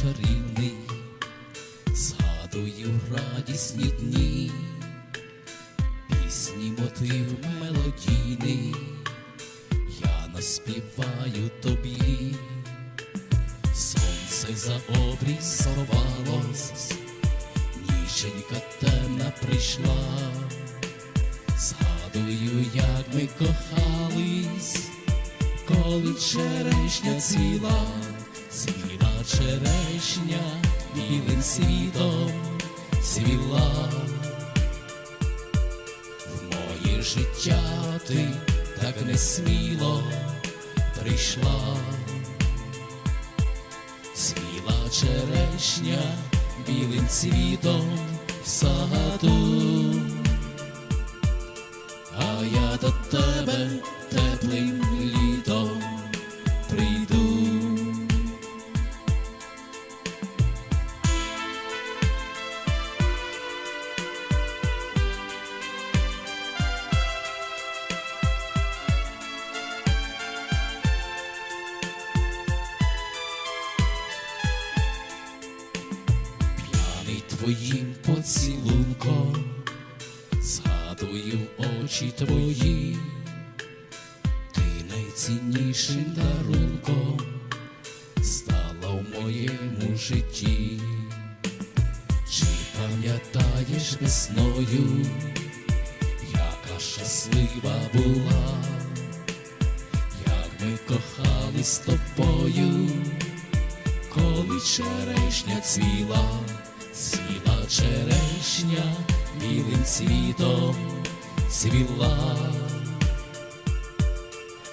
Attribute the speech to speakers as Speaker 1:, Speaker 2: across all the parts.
Speaker 1: чарівний, згадую радісні дні, пісні мотив мелодійний, я наспіваю тобі, сонце за обрій сорвалось, ніженька темна прийшла, згадую, як ми кохались коли черешня цвіла, цвіла черешня, білим світом цвіла. В моє життя ти так несміло прийшла, цвіла черешня білим цвітом в саду. А я до тебе твоїм поцілунком. Згадую очі твої, ти найціннішим дарунком стала в моєму житті, чи пам'ятаєш весною, яка щаслива була, як ми кохались з тобою, коли черешня цвіла, цвіла черешня білим цвітом цвіла.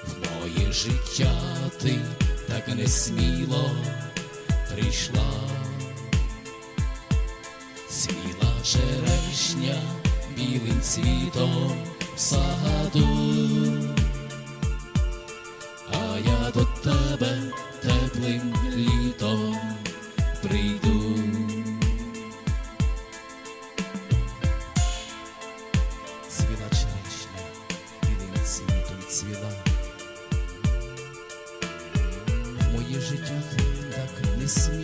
Speaker 1: В моє життя ти так несміло прийшла, цвіла черешня білим цвітом в саду, а я до тебе теплим літом прийду. Черешня, білим цвітом цвіла. Моє життя так несміло